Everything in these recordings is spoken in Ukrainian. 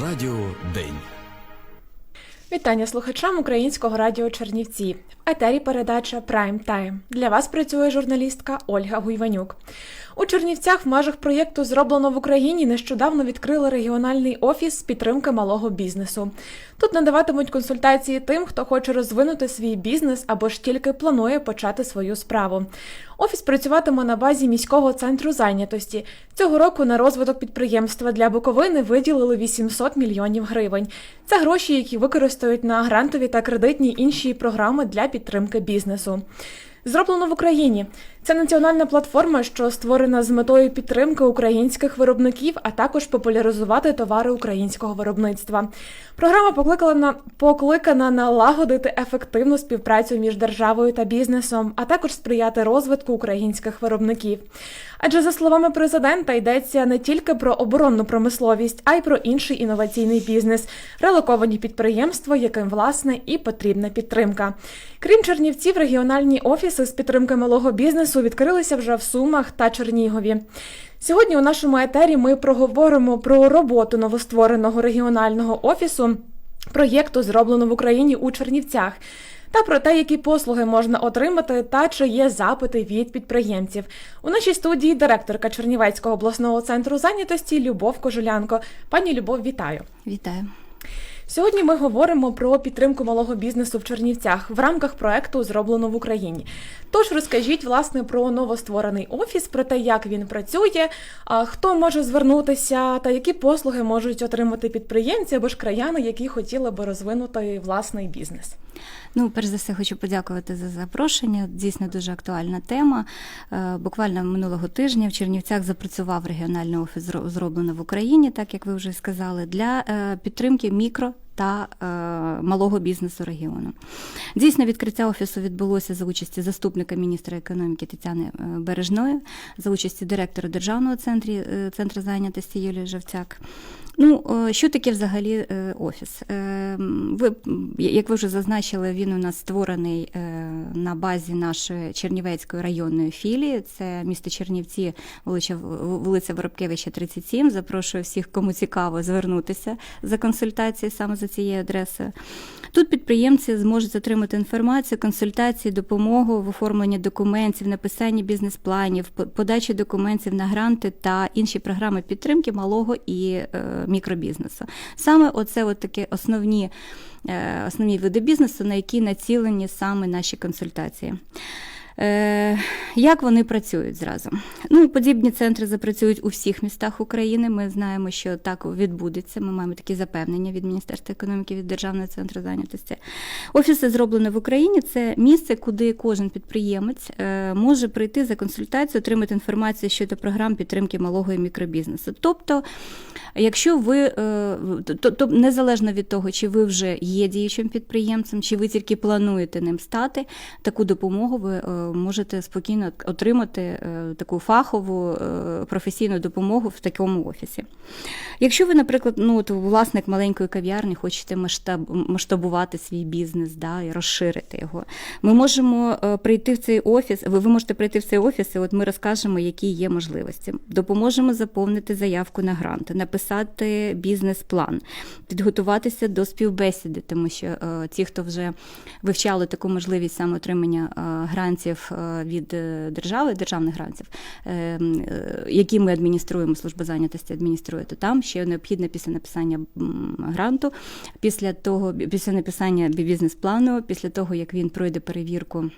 Радіо День. Вітання слухачам українського радіо Чернівці. Етері передача Прайм Тайм. Для вас працює журналістка Ольга Гуйванюк. У Чернівцях в межах проєкту Зроблено в Україні нещодавно відкрили регіональний офіс з підтримки малого бізнесу. Тут надаватимуть консультації тим, хто хоче розвинути свій бізнес або ж тільки планує почати свою справу. Офіс працюватиме на базі міського центру зайнятості. Цього року на розвиток підприємства для Буковини виділили 800 мільйонів гривень. Це гроші, які використають на грантові та кредитні інші програми для підтримки бізнесу. Зроблено в Україні. Це національна платформа, що створена з метою підтримки українських виробників, а також популяризувати товари українського виробництва. Програма покликана, покликана налагодити ефективну співпрацю між державою та бізнесом, а також сприяти розвитку українських виробників. Адже за словами президента йдеться не тільки про оборонну промисловість, а й про інший інноваційний бізнес, релоковані підприємства, яким власне і потрібна підтримка. Крім Чернівців, регіональні офіси з підтримки малого бізнесу відкрилися вже в Сумах та Чернігові. Сьогодні у нашому етері ми проговоримо про роботу новоствореного регіонального офісу проєкту зроблено в Україні у Чернівцях. Та про те, які послуги можна отримати, та чи є запити від підприємців. У нашій студії директорка Чернівецького обласного центру зайнятості Любов Кожулянко. Пані Любов, вітаю. Вітаю. Сьогодні ми говоримо про підтримку малого бізнесу в Чернівцях в рамках проекту Зроблено в Україні. Тож розкажіть власне про новостворений офіс, про те, як він працює, хто може звернутися, та які послуги можуть отримати підприємці або ж краяни, які хотіли би розвинути власний бізнес. Ну, перш за все, хочу подякувати за запрошення. Дійсно дуже актуальна тема. Е, Буквально минулого тижня в Чернівцях запрацював регіональний офіс «Зро- зроблено в Україні, так як ви вже сказали, для е, підтримки мікро. Та е, малого бізнесу регіону. Дійсно, відкриття офісу відбулося за участі заступника міністра економіки Тетяни е, Бережної, за участі директора Державного центру, центру зайнятості Юлії Жовцяк. Ну, е, що таке взагалі е, офіс? Е, Ви, як ви вже зазначили, він у нас створений на базі нашої Чернівецької районної філії. Це місто Чернівці, вулиця, Воробкевича, 37. Запрошую всіх, кому цікаво, звернутися за консультацією саме за цією адресою. Тут підприємці зможуть отримати інформацію, консультації, допомогу в оформленні документів, написанні бізнес-планів, по- подачі документів на гранти та інші програми підтримки малого і мікробізнесу. Саме оце от такі основні, е, основні види бізнесу, на які націлені саме наші консультації. Е, Як вони працюють зразу? Ну, подібні центри запрацюють у всіх містах України. Ми знаємо, що так відбудеться. Ми маємо такі запевнення від Міністерства економіки, від Державного центру зайнятості. Офіси зроблено в Україні. Це місце, куди кожен підприємець е, може прийти за консультацією, отримати інформацію щодо програм підтримки малого і мікробізнесу. Тобто, якщо ви е, то, незалежно від того, чи ви вже є діючим підприємцем, чи ви тільки плануєте ним стати, таку допомогу ви можете спокійно отримати е, таку фахову е, професійну допомогу в такому офісі. Якщо ви, наприклад, ну от власник маленької кав'ярні, хочете масштаб, масштабувати свій бізнес да, і розширити його, ми можемо е, прийти в цей офіс. Ви, можете прийти в цей офіс, і от ми розкажемо, які є можливості. Допоможемо заповнити заявку на гранти, написати бізнес-план, підготуватися до співбесіди, тому що ті, хто вже вивчали таку можливість саме отримання е, грантів е, від е, держави, державних грантів, е, які ми адмініструємо, служба зайнятості адмініструє, то там ще необхідно після написання гранту, після того, після написання бізнес-плану, після того, як він пройде перевірку.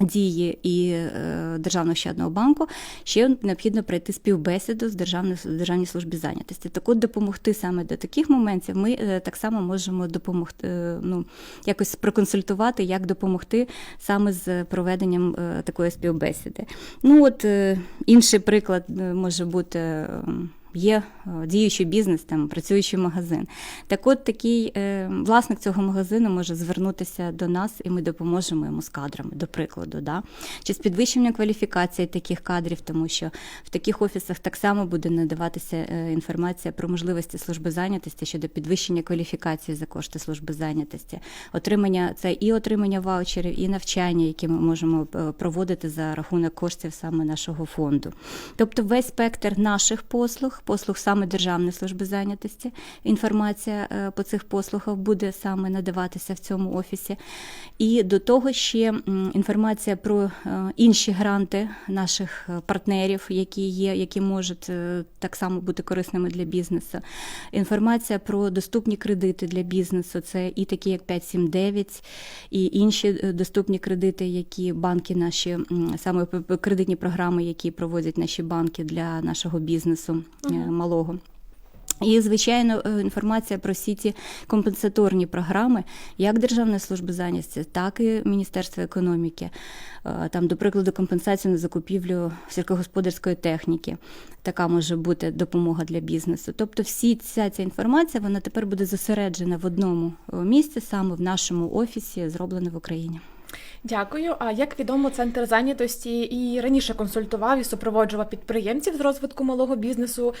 Дії і е, Державного щадного банку ще необхідно пройти співбесіду з Державною з Державній службі зайнятості. Так от допомогти саме до таких моментів ми е, так само можемо допомогти, е, ну якось проконсультувати, як допомогти саме з проведенням е, такої співбесіди. Ну от е, інший приклад е, може бути. е, Є е, діючий бізнес, там працюючий магазин. Так от такий е, власник цього магазину може звернутися до нас, і ми допоможемо йому з кадрами, до прикладу, да? чи з підвищенням кваліфікації таких кадрів, тому що в таких офісах так само буде надаватися е, інформація про можливості служби зайнятості щодо підвищення кваліфікації за кошти служби зайнятості, отримання це і отримання ваучерів, і навчання, які ми можемо проводити за рахунок коштів саме нашого фонду. Тобто весь спектр наших послуг послуг саме Державної служби зайнятості. Інформація е, по цих послугах буде саме надаватися в цьому офісі. І до того ще інформація про е, інші гранти наших е, партнерів, які є, які можуть так само бути корисними для бізнесу. Інформація про доступні кредити для бізнесу. Це і такі, як 579, і інші доступні кредити, які банки наші, саме кредитні програми, які проводять наші банки для нашого бізнесу е, малого. І, звичайно, е, інформація про всі ці компенсаторні програми, як Державної служби зайнятості, так і Міністерства економіки. Е, Там, до прикладу, компенсацію на закупівлю сільськогосподарської техніки. Така може бути допомога для бізнесу. Тобто, всі ця, ця інформація вона тепер буде зосереджена в одному е, місці, саме в нашому офісі, зроблена в Україні. Дякую. А як відомо, центр зайнятості і раніше консультував і супроводжував підприємців з розвитку малого бізнесу.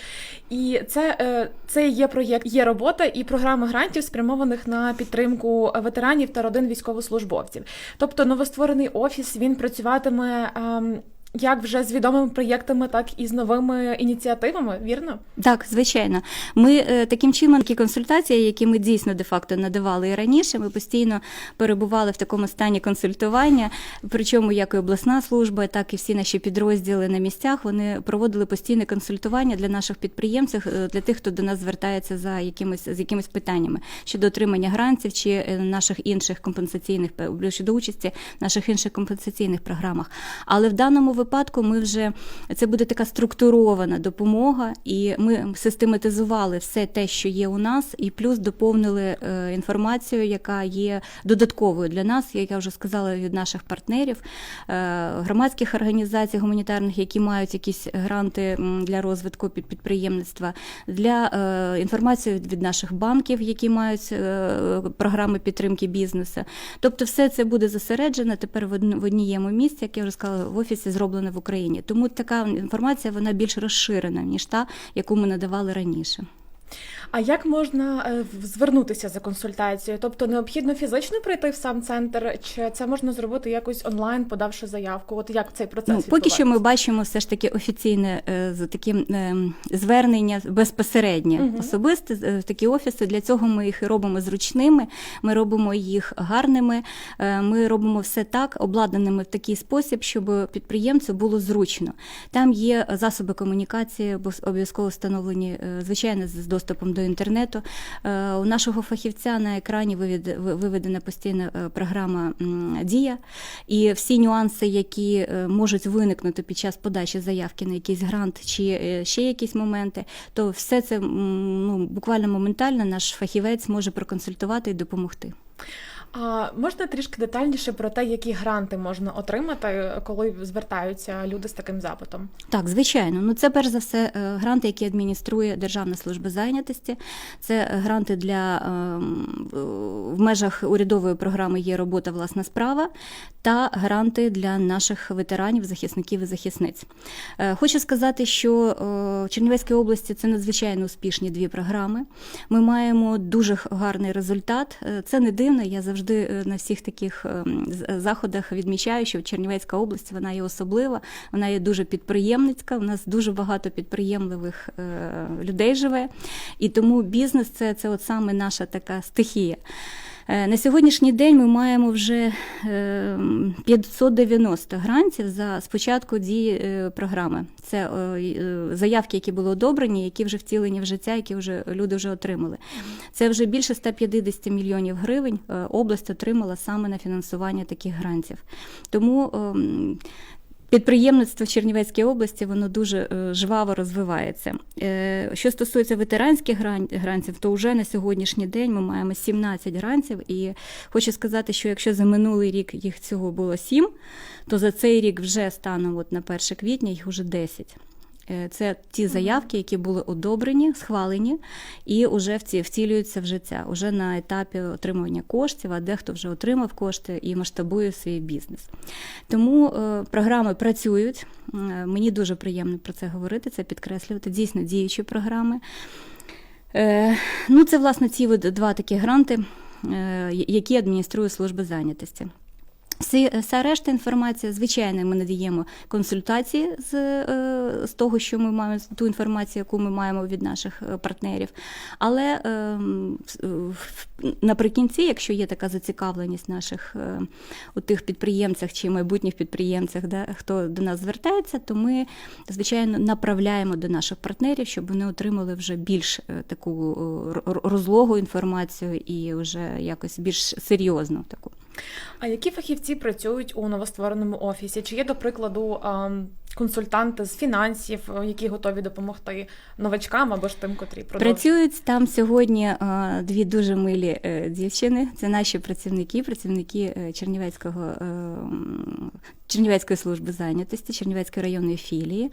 І це, е, це є проєкт, є робота і програма грантів, спрямованих на підтримку ветеранів та родин військовослужбовців. Тобто новостворений офіс він працюватиме. Як вже з відомими проєктами, так і з новими ініціативами, вірно? Так, звичайно. Ми е, таким чином такі консультації, які ми дійсно де-факто надавали і раніше. Ми постійно перебували в такому стані консультування. Причому як і обласна служба, так і всі наші підрозділи на місцях. Вони проводили постійне консультування для наших підприємців, е, для тих, хто до нас звертається за якимись з якимись питаннями щодо отримання грантів чи е, наших інших компенсаційних щодо участі в наших інших компенсаційних програмах. Але в даному випадку ми вже це буде така структурована допомога, і ми систематизували все те, що є у нас, і плюс доповнили е, інформацію, яка є додатковою для нас, як я вже сказала, від наших партнерів, е, громадських організацій гуманітарних, які мають якісь гранти для розвитку під підприємництва, для е, інформації від наших банків, які мають програми підтримки бізнесу. Тобто, все це буде зосереджено тепер в одн- в однієму місці, як я вже сказала, в офісі зроблено в Україні. Тому така інформація вона більш розширена ніж та, яку ми надавали раніше. А як можна е, звернутися за консультацією? Тобто необхідно фізично прийти в сам центр, чи це можна зробити якось онлайн, подавши заявку? От як цей процес Ну, поки що ми бачимо все ж таки офіційне е, з таким е, звернення безпосереднє Мгм. особисте такі офіси. Для цього ми їх робимо зручними, ми робимо їх гарними. Ми робимо все так, обладнаними в такий спосіб, щоб підприємцю було зручно. Там є засоби комунікації, бо обов'язково встановлені, звичайно, з доступом до інтернету. Е, У нашого фахівця на екрані виведена постійна е, програма Дія, і всі нюанси, які е, можуть виникнути під час подачі заявки на якийсь грант чи ще якісь моменти, то все це ну, буквально моментально наш фахівець може проконсультувати і допомогти. А можна трішки детальніше про те, які гранти можна отримати, коли звертаються люди з таким запитом? Так, звичайно. Ну це перш за все е, гранти, які адмініструє Державна служба зайнятості. Це гранти для ем, в межах урядової програми є робота власна справа та гранти для наших ветеранів, захисників і захисниць. Е, Хочу сказати, що е, в Чернівецькій області це надзвичайно успішні дві програми. Ми маємо дуже гарний результат. Е, Це не дивно. Я завжди е, на всіх таких ем, заходах відмічаю, що Чернівецька область вона є особлива, вона є дуже підприємницька. У нас дуже багато підприємливих е, людей живе, і тому бізнес це, це от саме наша така стихія. Е, На сьогоднішній день ми маємо вже е, 590 грантів за спочатку дії е, програми. Це е, е, заявки, які були одобрені, які вже втілені в життя, які вже люди вже отримали. Це вже більше 150 мільйонів гривень е, область отримала саме на фінансування таких грантів. Тому ем, Підприємництво в Чернівецькій області воно дуже е, жваво розвивається. Е, Що стосується ветеранських гранців, то вже на сьогоднішній день ми маємо 17 гранців, І хочу сказати, що якщо за минулий рік їх цього було 7, то за цей рік вже станом от на 1 квітня їх вже 10. Е, Це ті заявки, які були одобрені, схвалені і вже втілюються в життя, уже на етапі отримування коштів, а дехто вже отримав кошти і масштабує свій бізнес. Тому е, програми працюють. Е, Мені дуже приємно про це говорити, це підкреслювати. Дійсно діючі програми. Ну, це власне ці два такі гранти, які адмініструє служба зайнятості. Всі, вся решта інформація, звичайно, ми надаємо консультації з, е, з того, що ми маємо, ту інформацію, яку ми маємо від наших е, партнерів. Але ем, наприкінці, якщо є така зацікавленість наших е, у тих підприємцях чи майбутніх підприємцях, да, хто до нас звертається, то ми, звичайно, направляємо до наших партнерів, щоб вони отримали вже більш таку розлогу інформацію і вже якось більш серйозну таку. А які фахівці працюють у новоствореному офісі? Чи є, до прикладу, консультанти з фінансів, е, які готові допомогти новачкам або ж тим, котрі продовжують? Працюють там сьогодні е, дві дуже милі е, дівчини. Це наші працівники, працівники Чернівецького. Чернівецької служби зайнятості, Чернівецької районної філії.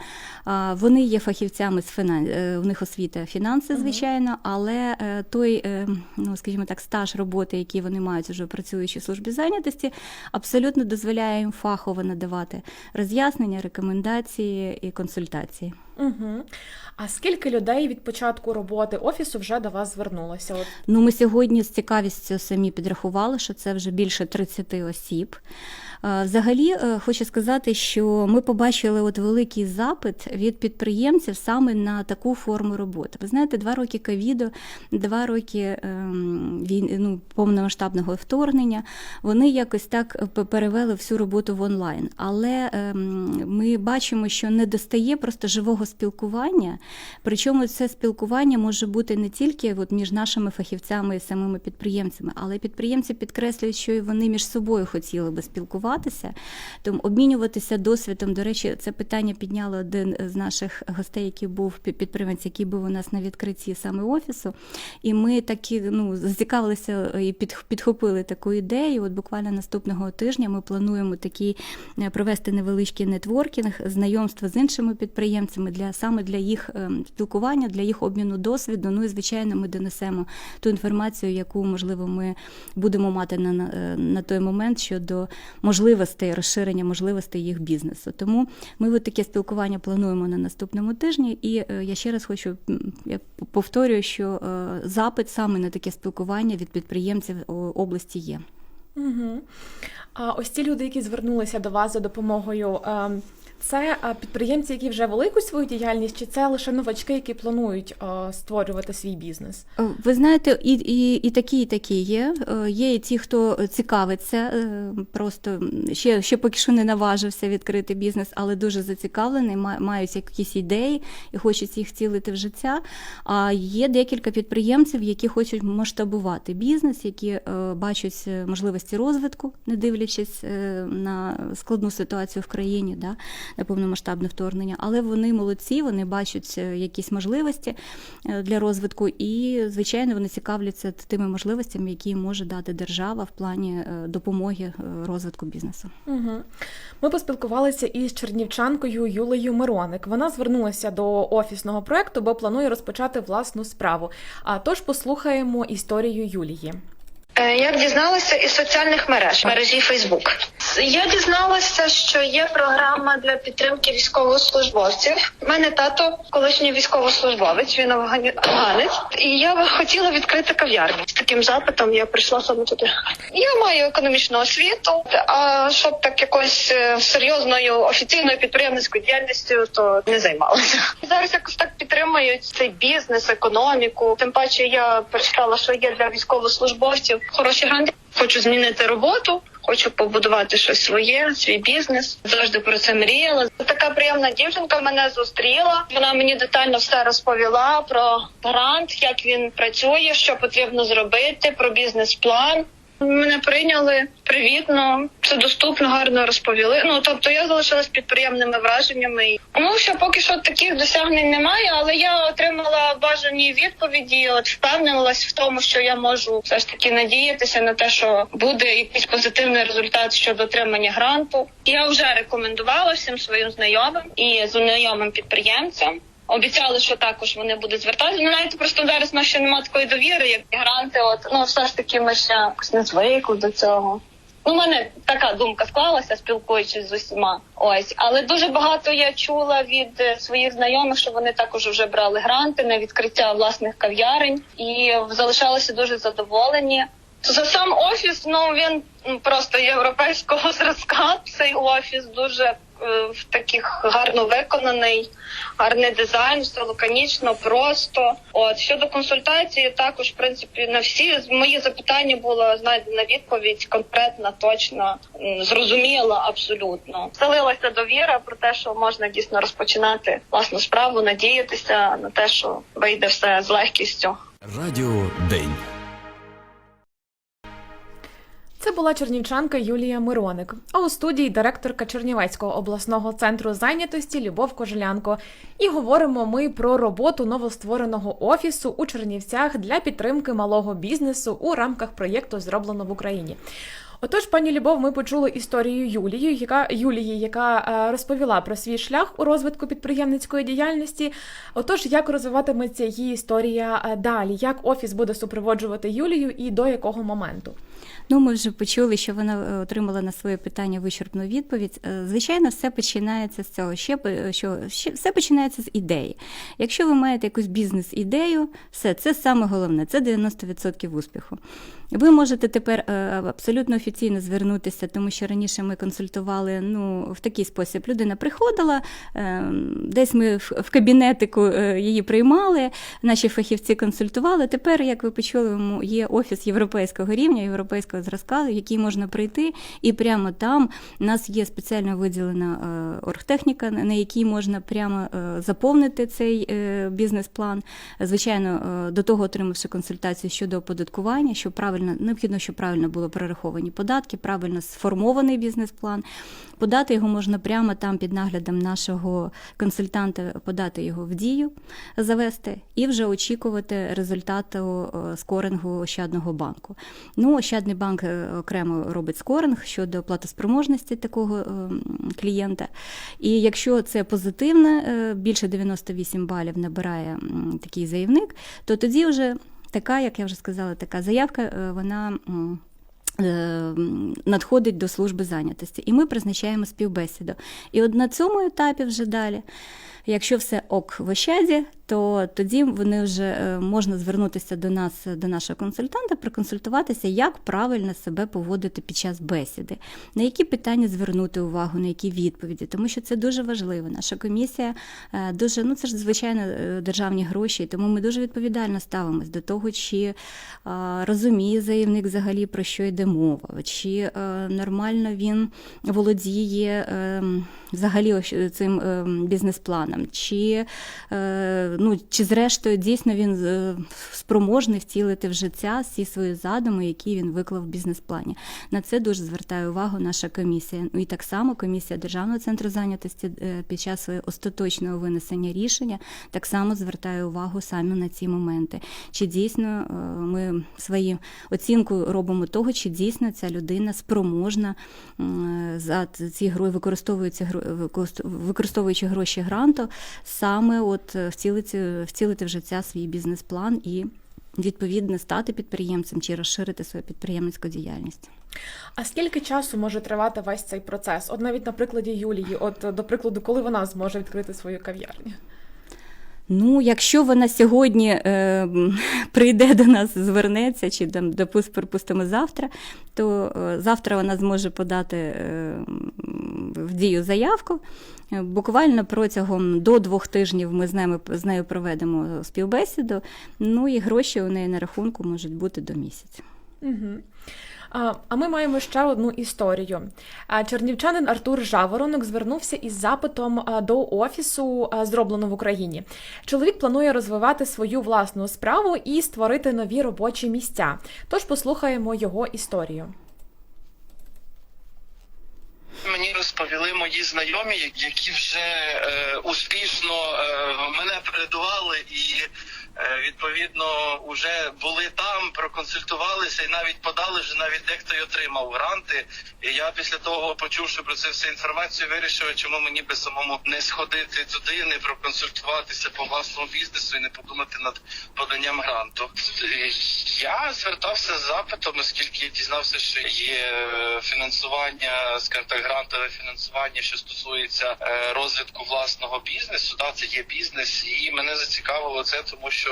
Вони є фахівцями з фінан... е, у них освіта фінанси, звичайно, але е, той, е, ну скажімо так, стаж роботи, який вони мають уже працюючи в службі зайнятості, абсолютно дозволяє їм фахово надавати роз'яснення, рекомендації і консультації. Угу. А скільки людей від початку роботи офісу вже до вас звернулося? От Ну, ми сьогодні з цікавістю самі підрахували, що це вже більше 30 осіб. Е, Взагалі, е, хочу сказати, що ми побачили от великий запит від підприємців саме на таку форму роботи. Ви знаєте, два роки ковіду, два роки ем, війни, ну, повномасштабного вторгнення, вони якось так п- перевели всю роботу в онлайн. Але ем, ми бачимо, що не достає просто живого спілкування. Причому це спілкування може бути не тільки от між нашими фахівцями і самими підприємцями, але підприємці підкреслюють, що і вони між собою хотіли би спілкуватися, тому обмінюватися досвідом. До речі, це питання підняли один з наших гостей, який був пі- підприємець, який був у нас на відкритті саме офісу. І ми такі ну зацікавилися і підхопили таку ідею. От буквально наступного тижня ми плануємо такий е, провести невеличкий нетворкінг, знайомство з іншими підприємцями для саме для їх ем, спілкування, для їх обміну досвіду. Ну і звичайно, ми донесемо ту інформацію, яку можливо ми будемо мати на, на, е, той момент щодо можливостей розширення можливостей їх бізнесу. Тому ми от таке спілкування плануємо на наступному тижні. І е, я ще раз хочу я повторюю, що е, запит саме на таке спілкування від підприємців області є. Угу. А ось ці люди, які звернулися до вас за допомогою, ем, це е, підприємці, які вже велику свою діяльність, чи це лише новачки, які планують е, створювати свій бізнес? Е, Ви знаєте, і, і, і такі, і такі є. Є і ті, хто цікавиться, просто ще, ще поки що не наважився відкрити бізнес, але дуже зацікавлений, ма- мають якісь ідеї і хочуть їх втілити в життя. А є декілька підприємців, які хочуть масштабувати бізнес, які бачать можливості розвитку, не дивлячись на складну ситуацію в країні, да, повномасштабне вторгнення. Але вони молодці, вони бачать е, якісь можливості е, для розвитку, і звичайно вони цікавляться тими можливостями, які може дати держава в плані е, допомоги розвитку бізнесу. Угу. Ми поспілкувалися із чернівчанкою Юлею Мироник. Вона звернулася до офісного проекту, бо планує розпочати власну справу. А тож послухаємо історію Юлії. Е, Я дізналася із соціальних мереж мережі Фейсбук. Я дізналася, що є програма для підтримки військовослужбовців. У мене тато колишній військовослужбовець, він афганець, і я хотіла відкрити кав'ярню. З таким запитом я прийшла саме туди. Я маю економічну освіту, а щоб так якось е, серйозною офіційною підприємницькою діяльністю, то не займалася. Зараз якось так підтримують цей бізнес, економіку. Тим паче я прочитала, що є для військовослужбовців хороші гранти. Хочу змінити роботу. Хочу побудувати щось своє, свій бізнес. Завжди про це мріяла. Така приємна дівчинка мене зустріла. Вона мені детально все розповіла про грант, як він працює, що потрібно зробити, про бізнес-план. Мене прийняли привітно, все доступно, гарно розповіли. Ну тобто я залишилась під приємними враженнями. Ну ще поки що таких досягнень немає, але я отримала бажані відповіді. От впевнилась в тому, що я можу все ж таки надіятися на те, що буде якийсь позитивний результат щодо отримання гранту. Я вже рекомендувала всім своїм знайомим і знайомим підприємцям. Обіцяли, що також вони будуть звертатися. Ну навіть просто зараз в нас ще немає такої довіри, як гранти. От ну все ж таки ми ще якось не звикли до цього. Ну, у мене така думка склалася, спілкуючись з усіма. Ось, але дуже багато я чула від е, своїх знайомих, що вони також вже брали гранти на відкриття власних кав'ярень і залишалися дуже задоволені. За сам офіс, ну він просто європейського зразка. Цей офіс дуже в таких гарно виконаний, гарний дизайн, все лаконічно, просто. От щодо консультації, також в принципі на всі з- мої запитання була знайдена відповідь конкретна, точна, зрозуміла абсолютно. Вселилася довіра про те, що можна дійсно розпочинати власну справу, надіятися на те, що вийде все з легкістю. Радіо День. Це була чернівчанка Юлія Мироник, а у студії директорка Чернівецького обласного центру зайнятості Любов Кожелянко. І говоримо ми про роботу новоствореного офісу у Чернівцях для підтримки малого бізнесу у рамках проєкту Зроблено в Україні. Отож, пані Любов, ми почули історію Юлії, яка Юлії, яка е, розповіла про свій шлях у розвитку підприємницької діяльності. Отож, як розвиватиметься її історія е, далі? Як офіс буде супроводжувати Юлію і до якого моменту? Ну, ми вже почули, що вона е, отримала на своє питання вичерпну відповідь. Е, Звичайно, все починається з цього. Ще е, що ще все починається з ідеї. Якщо ви маєте якусь бізнес-ідею, все це саме головне, це 90% успіху. Ви можете тепер абсолютно офіційно звернутися, тому що раніше ми консультували ну, в такий спосіб. Людина приходила, десь ми в кабінетику її приймали, наші фахівці консультували. Тепер, як ви почули, є офіс європейського рівня, європейського зразка, в який можна прийти, і прямо там у нас є спеціально виділена е, оргтехніка, на якій можна прямо е, заповнити цей е, бізнес-план. Звичайно, до того отримавши консультацію щодо оподаткування, що правильно необхідно, щоб правильно було прораховані податки, правильно сформований бізнес-план. Подати його можна прямо там під наглядом нашого консультанта, подати його в дію, завести і вже очікувати результату скорингу Ощадного банку. Ну, Ощадний банк е, окремо робить скоринг щодо платоспроможності такого е, клієнта. І якщо це позитивне, е, більше 98 балів набирає такий заявник, то тоді вже така, як я вже сказала, така заявка, вона. Е, Надходить до служби зайнятості, і ми призначаємо співбесіду. І от на цьому етапі вже далі, якщо все ок в ощаді, то тоді вони вже е, можна звернутися до нас, до нашого консультанта, проконсультуватися, як правильно себе поводити під час бесіди, на які питання звернути увагу, на які відповіді, тому що це дуже важливо. Наша комісія е, дуже, ну це ж звичайно державні гроші, тому ми дуже відповідально ставимось до того, чи розуміє заявник взагалі про що йде мова, чи е, нормально він володіє е, взагалі цим е, бізнес-планом, чи ну, чи зрештою дійсно він спроможний втілити в життя всі свої задуми, які він виклав в бізнес-плані. На це дуже звертає увагу наша комісія. Ну і так само комісія Державного центру зайнятості під час свого остаточного винесення рішення так само звертає увагу саме на ці моменти. Чи дійсно ми свою оцінку робимо того, чи дійсно ця людина спроможна за ці гроші, використовуючи, гро- використовуючи гроші гранту, саме от е, втілити, втілити в життя свій бізнес-план і відповідно стати підприємцем чи розширити свою підприємницьку діяльність. А скільки часу може тривати весь цей процес? От навіть на прикладі Юлії, от до прикладу, коли вона зможе відкрити свою кав'ярню? Ну, якщо вона сьогодні е, прийде до нас, звернеться, чи там, припустимо, завтра, то е, завтра вона зможе подати е, в дію заявку. Е, Буквально протягом до двох тижнів ми з нею, з нею проведемо співбесіду. Ну і гроші у неї на рахунку можуть бути до місяця. Угу. А, ми маємо ще одну історію. Чернівчанин Артур Жаворонок звернувся із запитом до офісу зроблено в Україні. Чоловік планує розвивати свою власну справу і створити нові робочі місця. Тож послухаємо його історію. Мені розповіли мої знайомі, які вже е, успішно е, мене передували і відповідно вже були там, проконсультувалися і навіть подали вже навіть дехто й отримав гранти. І я після того, почувши про це всю інформацію, вирішив, чому мені би самому не сходити туди, не проконсультуватися по власному бізнесу і не подумати над поданням гранту. Е, Я звертався з запитом, оскільки дізнався, що є е, фінансування, скажімо грантове фінансування, що стосується е, розвитку власного бізнесу. Да, це є бізнес, і мене зацікавило це, тому що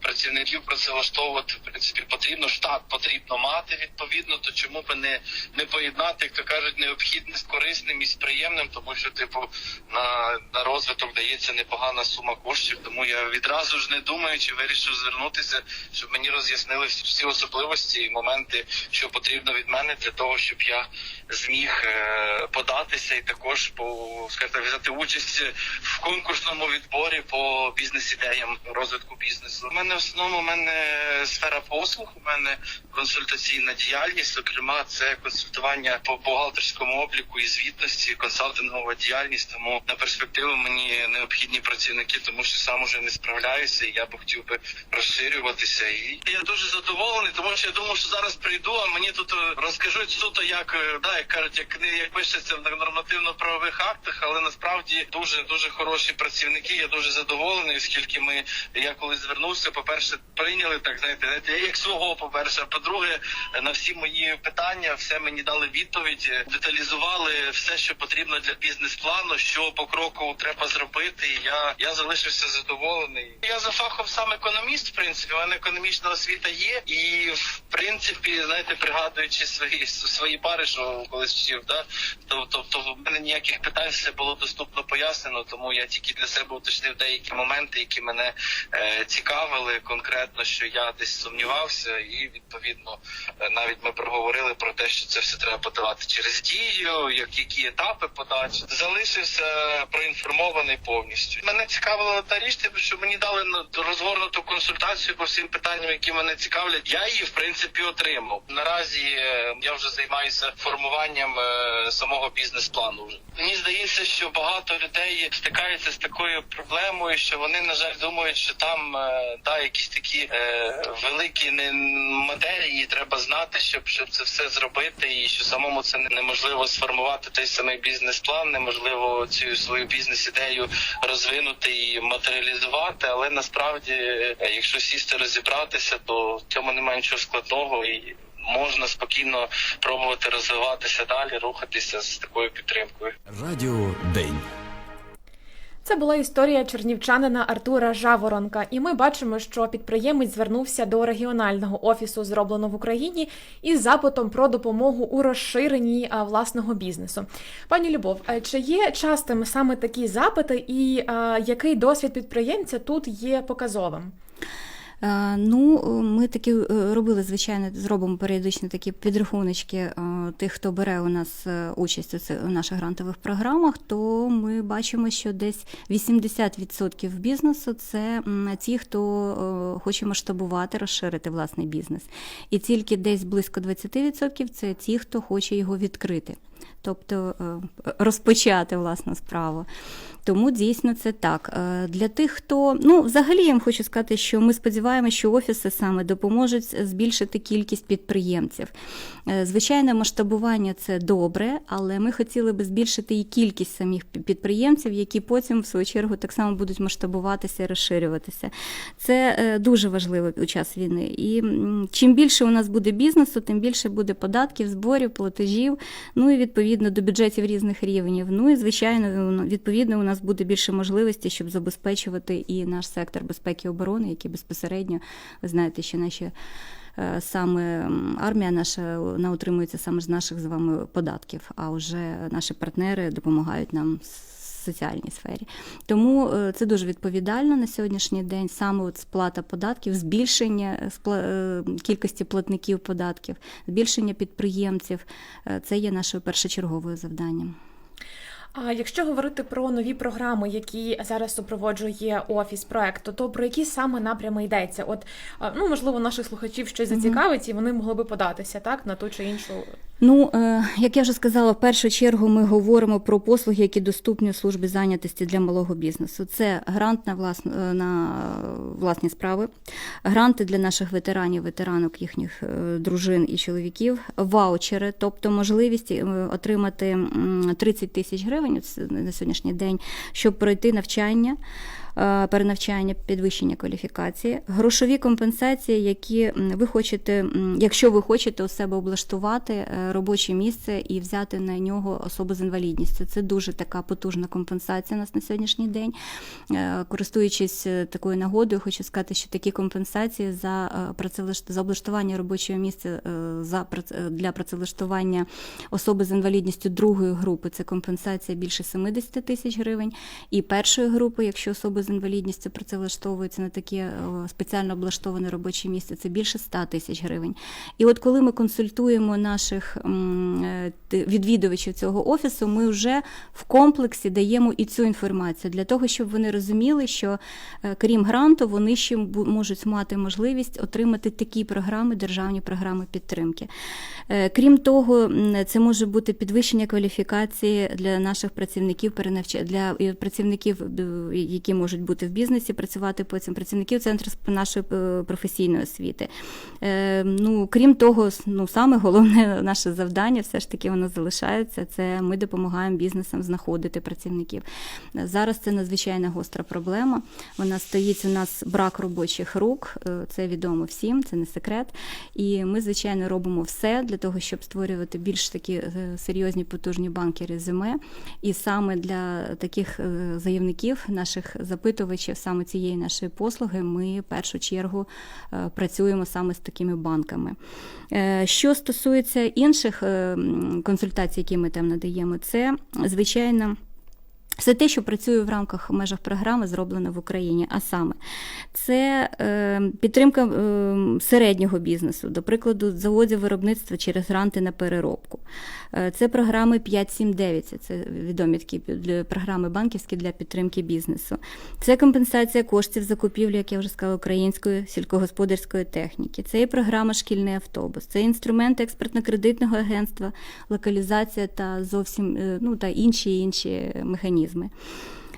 працівників працевлаштовувати в принципі потрібно, штат потрібно мати відповідно. То чому би не, не поєднати, як то кажуть, необхідне з корисним і з приємним, тому що типу на, на розвиток дається непогана сума коштів. Тому я відразу ж не думаючи вирішив звернутися, щоб мені роз'яснили всі особливості і моменти, що потрібно від мене для того, щоб я зміг е, податися і також по скажімо, взяти участь в конкурсному відборі по бізнес-ідеям розвитку бізнесу. У мене в основному у мене сфера послуг, у мене консультаційна діяльність. Зокрема, це консультування по бухгалтерському обліку і звітності, консалтингова діяльність. Тому на перспективу мені необхідні працівники, тому що сам уже не справляюся. і Я би хотів би розширюватися. І я дуже задоволений, тому що я думав, що зараз прийду, а мені тут е, розкажуть суто, як е, да, як кажуть, як кни- як пишеться в нормативно-правових актах, але насправді дуже дуже хороші працівники. Я дуже задоволений, оскільки ми я коли звернувся, по перше, прийняли так, знаєте, знаєте, як свого, по перше. По-друге, на всі мої питання, все мені дали відповідь, деталізували все, що потрібно для бізнес-плану, що по кроку треба зробити. І я, я залишився задоволений. Я за фахом сам економіст, в принципі, у мене економічна освіта є, і в принципі, знаєте, пригадуючи свої свої пари, що колись вчив, да, то тобто в мене ніяких питань все було доступно пояснено, тому я тільки для себе уточнив деякі моменти, які мене е, цікавили конкретно, що я десь сумнівався, і відповідно е, навіть ми проговорили про те, що це все треба подавати через дію, як які етапи подачі. Залишився проінформований повністю. Мене цікавила та річ, типу, що мені дали ну, розгорнуту консультацію по всім питанням, які мене цікавлять. Я її в принципі отримав. Наразі е, я вже займаюся формуванням е, самого бізнес-плану. Вже мені здається, що багато людей стикаються з такою проблемою, що вони на жаль думають, що там да якісь такі е, великі не матерії треба знати, щоб щоб це все зробити, і що самому це неможливо сформувати той самий бізнес-план, неможливо цю свою бізнес-ідею розвинути і матеріалізувати. Але насправді, е, якщо сісти розібратися, то в цьому немає нічого складного і. Можна спокійно пробувати розвиватися далі, рухатися з такою підтримкою. Радіо День. Це була історія чернівчанина Артура Жаворонка, і ми бачимо, що підприємець звернувся до регіонального офісу зроблено в Україні із запитом про допомогу у розширенні власного бізнесу. Пані Любов, а чи є частими саме такі запити, і а, який досвід підприємця тут є показовим? Е, Ну, ми такі е, робили, звичайно, зробимо періодично такі підрахуночки е, тих, хто бере у нас е, участь у наших грантових програмах, то ми бачимо, що десь 80% бізнесу це ті, хто е, хоче масштабувати, розширити власний бізнес. І тільки десь близько 20% це ті, хто хоче його відкрити. Тобто е, розпочати власну справу. Тому дійсно це так. Е, Для тих, хто ну взагалі я вам хочу сказати, що ми сподіваємося, що офіси саме допоможуть збільшити кількість підприємців. Е, Звичайно, масштабування це добре, але ми хотіли би збільшити і кількість самих підприємців, які потім, в свою чергу, так само будуть масштабуватися і розширюватися. Це дуже важливо у час війни. І чим більше у нас буде бізнесу, тим більше буде податків, зборів, платежів, ну і відповідно до бюджетів різних рівнів. Ну і звичайно, відповідно, у нас буде більше можливості, щоб забезпечувати і наш сектор безпеки і оборони, який безпосередньо, ви знаєте, що наші. е, Саме армія наша вона утримується саме з наших з вами податків, а вже наші партнери допомагають нам соціальній сфері. Тому е, це дуже відповідально на сьогоднішній день. Саме от сплата податків, збільшення е, е, кількості платників податків, збільшення підприємців це є нашою першочерговою завданням. А якщо говорити про нові програми, які зараз супроводжує офіс проекту, то про які саме напрями йдеться? От ну можливо, наших слухачів щось зацікавить, і вони могли би податися так на ту чи іншу Ну, е, як я вже сказала, в першу чергу ми говоримо про послуги, які доступні у службі зайнятості для малого бізнесу. Це грант на, власну, е, на власні справи, гранти для наших ветеранів, ветеранок, їхніх е, дружин і чоловіків, ваучери, тобто можливість отримати м, 30 тисяч гривень на сьогоднішній день, щоб пройти навчання. Е, перенавчання, підвищення кваліфікації, грошові компенсації, які ви хочете, якщо ви хочете у себе облаштувати е, робоче місце і взяти на нього особу з інвалідністю. Це дуже така потужна компенсація у нас на сьогоднішній день. Е, Користуючись такою нагодою, хочу сказати, що такі компенсації за за облаштування робочого місця за для працевлаштування особи з інвалідністю другої групи це компенсація більше 70 тисяч гривень. І першої групи, якщо особи з інвалідністю працевлаштовуються на таке спеціально облаштоване робоче місце, це більше 100 тисяч гривень. І от коли ми консультуємо наших е, відвідувачів цього офісу, ми вже в комплексі даємо і цю інформацію для того, щоб вони розуміли, що е, крім гранту, вони ще можуть мати можливість отримати такі програми, державні програми підтримки. Е, Крім того, це може бути підвищення кваліфікації для наших працівників для працівників, які можуть бути в бізнесі, працювати потім працівників центру нашої е, професійної освіти. Е, Ну, крім того, ну саме головне наше завдання, все ж таки воно залишається. Це ми допомагаємо бізнесам знаходити працівників. Зараз це надзвичайно гостра проблема. Вона стоїть у нас брак робочих рук. е, Це відомо всім, це не секрет. І ми, звичайно, робимо все для того, щоб створювати більш такі серйозні потужні банки резюме. І саме для таких заявників, наших запитувачів, саме цієї нашої послуги, ми в першу чергу е, працюємо саме з такими банками. Е, Що стосується інших е, консультацій, які ми там надаємо, це звичайно. Все те, що працює в рамках межах програми, зроблено в Україні. А саме, це е, підтримка е, середнього бізнесу, до прикладу, заводів виробництва через гранти на переробку. Е, це програми 5.7.9, це відомі такі програми банківські для підтримки бізнесу. Це компенсація коштів закупівлі, як я вже сказала, української сільськогосподарської техніки. Це і програма Шкільний автобус, це інструменти експертно-кредитного агентства, локалізація та зовсім ну, та інші інші механізми.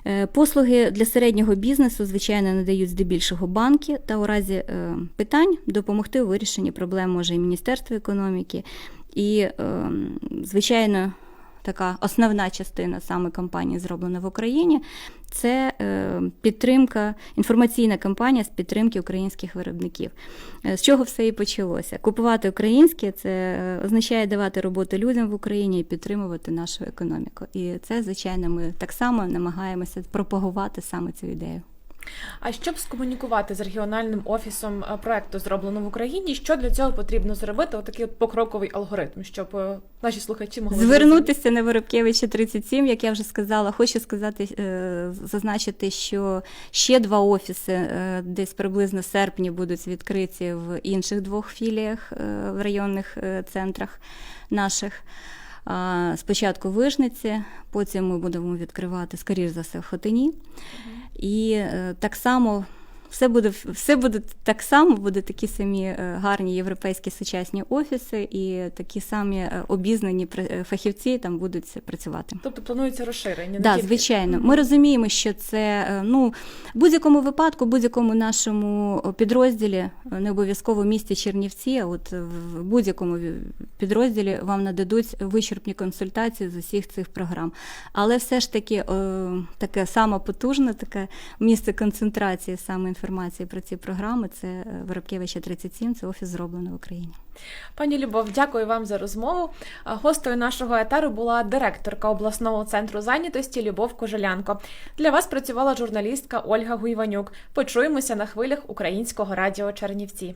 Е, Послуги для середнього бізнесу, звичайно, надають здебільшого банки, та у разі е, питань допомогти у вирішенні проблем може і Міністерство економіки, і, е, звичайно, така основна частина саме кампанії зроблена в Україні. Це е, підтримка, інформаційна кампанія з підтримки українських виробників. Е, З чого все і почалося? Купувати українське це е, означає давати роботу людям в Україні і підтримувати нашу економіку. І це, звичайно, ми так само намагаємося пропагувати саме цю ідею. А щоб скомунікувати з регіональним офісом е, проекту зроблено в Україні, що для цього потрібно зробити? Отакий от покроковий алгоритм, щоб е, наші слухачі могли? Звернутися на Воробкевича 37, як я вже сказала. Хочу сказати, е, зазначити, що ще два офіси десь приблизно в серпні будуть відкриті в інших двох філіях в районних центрах наших. Спочатку в Вижниці, потім ми будемо відкривати, скоріш за все, в Хотині. І е, так само все буде, все буде так само, буде такі самі е, гарні європейські сучасні офіси, і такі самі е, обізнані фахівці там будуть працювати. Тобто планується розширення. Да, звичайно. Ми розуміємо, що це ну, в будь-якому випадку, будь-якому нашому підрозділі, не обов'язково в місті Чернівці, а от в будь-якому підрозділі вам нададуть вичерпні консультації з усіх цих програм. Але все ж таки е, таке саме потужне, таке місце концентрації саме інформації про ці програми це е, Воробкевича 37, це офіс зроблено в Україні. Пані Любов, дякую вам за розмову. Гостею нашого етеру була директорка обласного центру зайнятості Любов Кожелянко. Для вас працювала журналістка Ольга Гуйванюк. Почуємося на хвилях українського радіо Чернівці.